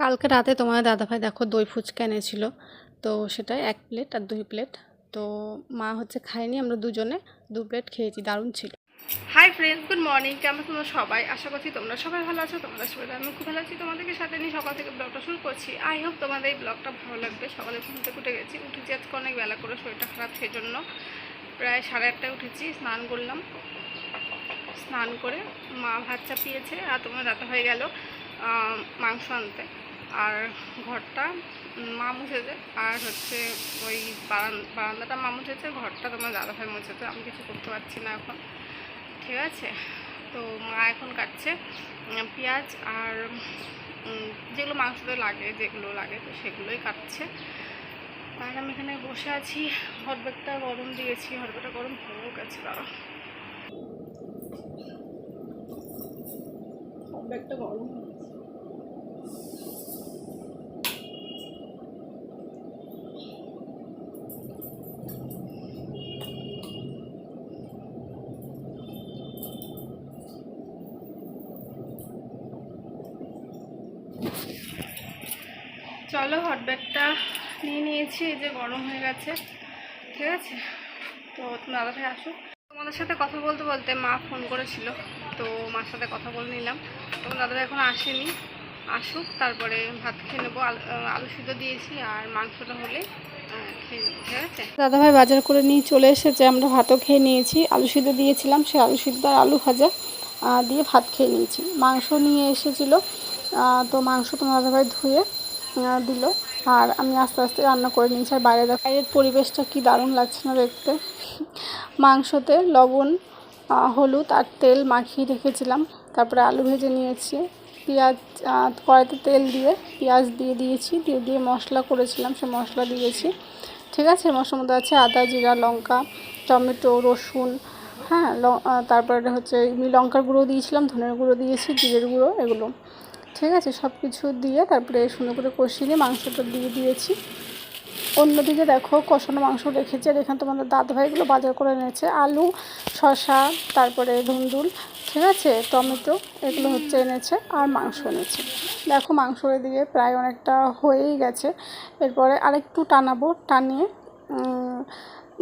কালকে রাতে তোমার দাদাভাই দেখো দই ফুচকা এনেছিল। তো সেটা এক প্লেট আর দুই প্লেট তো মা হচ্ছে খায়নি, আমরা দুজনে দু প্লেট খেয়েছি, দারুণ ছিল। হাই ফ্রেন্ডস গুড মর্নিং কেমন তোমরা সবাই? আশা করছি তোমরা সবাই ভালো আছো, তোমরা সবাই আমি খুব ভালো আছি। তোমাদেরকে সাথে নিয়ে সকাল থেকে ব্লগটা শুরু করছি। আই হোপ তোমাদের এই ব্লগটা ভালো লাগবে। সকালে ঘুম থেকে উঠে গেছি। উঠেছি আজকে অনেক বেলা করে, শরীরটা খারাপ সেই জন্য প্রায় সাড়ে আটটায় উঠেছি, স্নান করলাম। স্নান করে মা ভাত চাপিয়েছে আর তোমার রাতে হয়ে গেল মাংস আনতে। আর ঘরটা মা মুছেছে। আর হচ্ছে ওই বারান- বারান্দাটা মা মুছেছে, ঘরটা তোমার দাদা দাদাভাই মুছেছে। আমি কিছু করতে পারছি না এখন। ঠিক আছে? তো মা এখন কাটছে পেঁয়াজ আর যেগুলো মাংসতে লাগে, যেগুলো লাগে, তো সেগুলোই কাটছে। আর আমি এখানে বসে আছি। হটব্যাগটা গরম দিয়েছি। হটব্যাগটা গরম হয়েও গেছে দাঁড়া হটব্যাগটা গরম চলো হট ব্যাগটা নিয়ে নিয়েছি, এই যে গরম হয়ে গেছে। ঠিক আছে? তো তুমি দাদা ভাই আসুক তোমাদের সাথে কথা বলতে বলতে মা ফোন করেছিল, তো মার সাথে কথা বলে নিলাম। তোমার দাদা ভাই এখন আসেনি। আসুক, তারপরে ভাত খেয়ে নেব। আলু সিদ্ধ দিয়েছি আর মাংসটা হলে দাদাভাই বাজার করে নিয়ে চলে এসেছে। আমরা ভাতও খেয়ে নিয়েছি। আলু সিদ্ধ দিয়েছিলাম। সে আলু সিদ্ধ আর আলু ভাজা দিয়ে ভাত খেয়ে নিয়েছি। মাংস নিয়ে এসেছিল। তো মাংস তোমার দাদাভাই ধুয়ে দিল। আর আমি আস্তে আস্তে রান্না করে নিয়েছি। আর বাইরে দেখো, বাইরের পরিবেশটা কি দারুণ লাগছে না দেখতে। মাংসতে লবণ হলুদ আর তেল মাখিয়ে রেখেছিলাম। তারপরে আলু ভেজে নিয়েছি। পেঁয়াজ কড়াইতে তেল দিয়ে পেঁয়াজ দিয়ে দিয়েছি। দিয়ে দিয়ে মশলা করেছিলাম, সে মশলা দিয়েছি। ঠিক আছে মশলার মধ্যে আছে আদা, জিরা, লঙ্কা, টমেটো, রসুন হ্যাঁ তারপরে হচ্ছে লঙ্কার গুঁড়ো দিয়েছিলাম, ধনের গুঁড়ো দিয়েছি, জিরের গুঁড়ো, এগুলো। ঠিক আছে সব কিছু দিয়ে তারপরে সুন্দর করে কষিয়ে দিয়ে মাংসটা দিয়ে দিয়েছি। অন্যদিকে দেখো, কষানো মাংস রেখেছে, আর এখানে তোমাদের দাদাভাইগুলো বাজার করে এনেছে। আলু, শসা, তারপরে ধুন্দুল, ঠিক আছে, টমেটো, এগুলো হচ্ছে এনেছে আর মাংস এনেছে। দেখো, মাংস দিয়ে প্রায় অনেকটা হয়েই গেছে। এরপরে আরেকটু টানাবো, টানিয়ে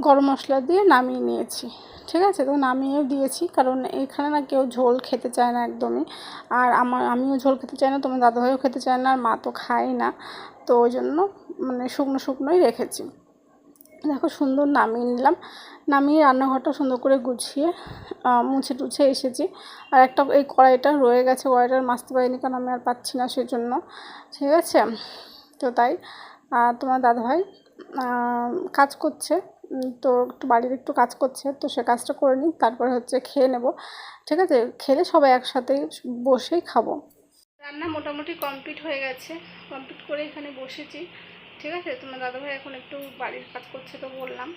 গরম মশলা দিয়ে নামিয়ে নিয়েছি, ঠিক আছে? তো নামিয়েও দিয়েছি, কারণ এখানে না কেউ ঝোল খেতে চায় না একদমই। আর আমার, আমিও ঝোল খেতে চাই না তোমার দাদাভাইও খেতে চায় না, আর মা তো খায় না। তো ওই জন্য মানে শুকনো শুকনোই রেখেছি। দেখো সুন্দর নামিয়ে নিলাম। নামিয়ে রান্নাঘরটা সুন্দর করে গুছিয়ে মুছে টুছে এসেছি। আর একটা এই কড়াইটা রয়ে গেছে, কড়াইটা আর মাজতে পারিনি, কারণ আমি আর পাচ্ছি না সেই জন্য ঠিক আছে? তো তাই তোমার দাদাভাই কাজ করছে। তো একটু বাড়ির একটু কাজ করছে, তো সে কাজটা করে নিই, তারপরে হচ্ছে খেয়ে নেব। ঠিক আছে? খেলে সবাই একসাথে বসেই খাব। রান্না মোটামুটি কমপ্লিট হয়ে গেছে। কমপ্লিট করে এখানে বসেছি। ঠিক আছে? তোমার দাদাভাই এখন একটু বাড়ির কাজ করছে তো বললাম।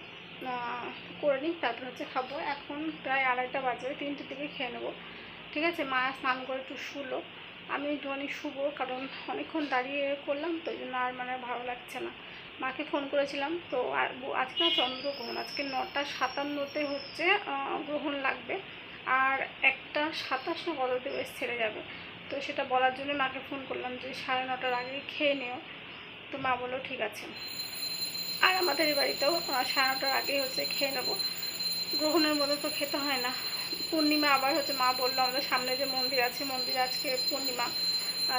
করে নিই, তারপর হচ্ছে খাব। এখন প্রায় আড়াইটা বাজে, তিনটের দিকে খেয়ে নেব। ঠিক আছে? মা স্নান করে একটু শুলো। আমি একটুখানি শুবো, কারণ অনেকক্ষণ দাঁড়িয়ে করলাম, তো জন্য আর মানে ভালো লাগছে না। মাকে ফোন করেছিলাম। তো আজকে না চন্দ্রগ্রহণ, আজকে নটা সাতান্নতে হচ্ছে গ্রহণ লাগবে। আর একটা সাতাশ না কততে বেশ ছেড়ে যাবে। তো সেটা বলার জন্য মাকে ফোন করলাম যে সাড়ে নটার আগে খেয়ে নিও। তো মা বলল, ঠিক আছে। আর আমাদের বাড়িতেও সাড়ে নটার আগেই হচ্ছে খেয়ে নেব। গ্রহণের মতো তো খেতে হয় না। পূর্ণিমা আবার হচ্ছে মা বলল, আমাদের সামনে যে মন্দির আছে, মন্দির আজকে পূর্ণিমা।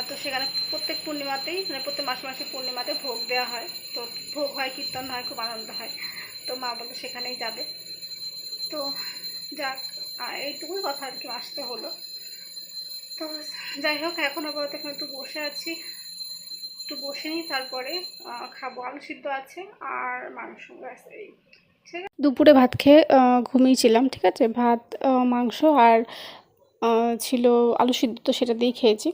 তো সেখানে প্রত্যেক পূর্ণিমাতেই মানে প্রত্যেক মাসে মাসে পূর্ণিমাতে ভোগ দেওয়া হয়। তো ভোগ হয়, কীর্তন হয়, খুব আনন্দ হয়। তো মা বলল সেখানেই যাবে। তো যাক এইটুকুই কথা আর কি, আসতে হলো। তো যাই হোক, এখন আপাতত এখানে একটু বসে আছি। একটু বসে নিই, তারপরে খাব। আলু সিদ্ধ আছে, আর মাংস ঠিক দুপুরে ভাত খেয়ে ঘুমিয়েছিলাম, ঠিক আছে? ভাত মাংস আর ছিল আলু সিদ্ধ, তো সেটা দিয়েই খেয়েছি।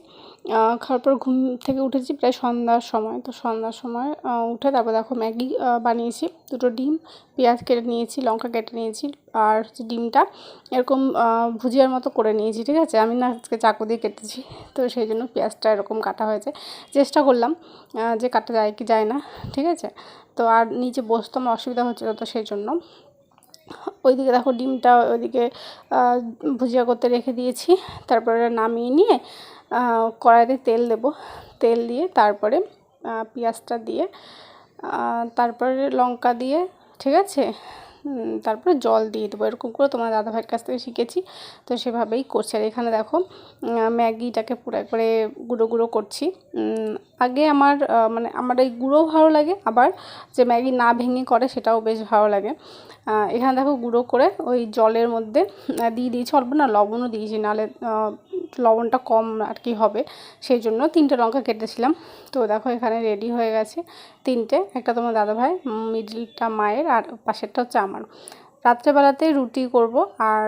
খাওয়ার পর ঘুম থেকে উঠেছি প্রায় সন্ধ্যার সময়। তো সন্ধ্যার সময় উঠে তারপর দেখো ম্যাগি বানিয়েছি। দুটো ডিম, পেঁয়াজ কেটে নিয়েছি, লঙ্কা কেটে নিয়েছি, আর হচ্ছে ডিমটা এরকম ভুজিয়ার মতো করে নিয়েছি, ঠিক আছে? আমি না আজকে চাকু দিয়ে কেটেছি, তো সেই জন্য পেঁয়াজটা এরকম কাটা হয়েছে। চেষ্টা করলাম যে কাটা যায় কি যায় না, ঠিক আছে? তো আর নিচে বসতে আমার অসুবিধা হচ্ছিল, তো সেই জন্য ওইদিকে দেখো ডিমটা ওইদিকে ভুজিয়া করতে রেখে দিয়েছি। তারপরে নামিয়ে নিয়ে কড়াইতে তেল দেব। তেল দিয়ে তারপরে পেঁয়াজটা দিয়ে তারপরে লঙ্কা দিয়ে, ঠিক আছে? তারপরে জল দিয়ে দেবো। এরকম করে তোমার দাদাভাইয়ের কাছ থেকে শিখেছি। তো সেভাবেই করছি। আর এখানে দেখো ম্যাগিটাকে পুরো একবারে গুঁড়ো গুঁড়ো করছি। আগে আমার মানে আমার এই গুঁড়ো ভালো লাগে। আবার যে ম্যাগি না ভেঙে করে সেটাও বেশ ভালো লাগে। এখানে দেখো গুঁড়ো করে ওই জলের মধ্যে দিয়ে দিয়েছি। অল্প না, লবণও দিয়েছি। নাহলে লবণটা কম আর কি হবে। সেই জন্য তিনটে লঙ্কা কেটেছিলাম। তো দেখো এখানে রেডি হয়ে গেছে তিনটে। একটা তোমার দাদাভাই মিডিলটা মায়ের। আর পাশেরটা হচ্ছে আমার রাত্রেবেলাতে রুটি করব আর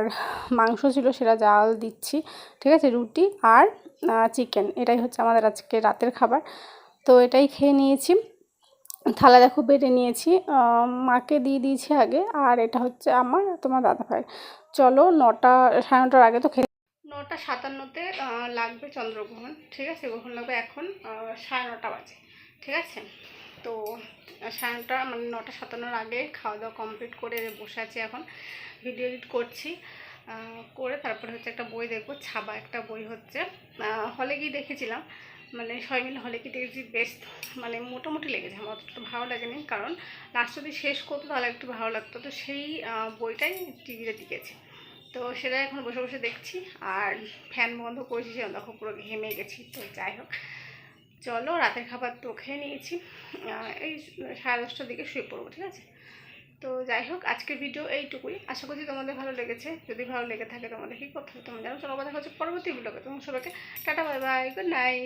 মাংস ছিল সেটা জাল দিচ্ছি, ঠিক আছে? রুটি আর চিকেন এটাই হচ্ছে আমাদের আজকে রাতের খাবার। তো এটাই খেয়ে নিয়েছি। থালা দেখো বেড়ে নিয়েছি মাকে দিয়ে দিয়েছি আগে আর এটা হচ্ছে আমার, তোমার দাদা ভাই চলো নটা, সাড়ে নটার আগে তো খেয়ে নটা সাতান্নতে লাগবে চন্দ্রগ্রহণ, ঠিক আছে? গ্রহণ লাগবে এখন সাড়ে নটা বাজে, ঠিক আছে? তো সাড়ে নটা মানে নটা সাতান্নর আগে খাওয়া দাওয়া কমপ্লিট করে বসে আছি এখন। ভিডিও এডিট করছি। করে তারপরে হচ্ছে একটা বই দেখব, ছাবা একটা বই হচ্ছে। হলে গিয়ে দেখেছিলাম। মানে সবাই মিলে হলে কি দেখেছি, বেশ মানে মোটামুটি লেগেছে। আমার অতটা ভালো লাগেনি, কারণ লাস্ট যদি শেষ করতো তাহলে একটু ভালো লাগতো। তো সেই বইটাই টিভিতে দিয়েছে তো সেটা এখন বসে বসে দেখছি। আর ফ্যান বন্ধ করেছি সে দেখো পুরো ঘেমে গেছি। তো যাই হোক। চলো, রাতের খাবার তো খেয়ে নিয়েছি। এই সাড়ে দশটার দিকে শুয়ে পড়ব, ঠিক আছে? তো যাই হোক, আজকের ভিডিও এইটুকুই। আশা করছি তোমাদের ভালো লেগেছে। যদি ভালো লেগে থাকে তোমাদের কী করতে হবে, তোমরা জানো। চলো কথা হচ্ছে পরবর্তী ভিডিওকে তোমার সবাইকে tata bye bye good night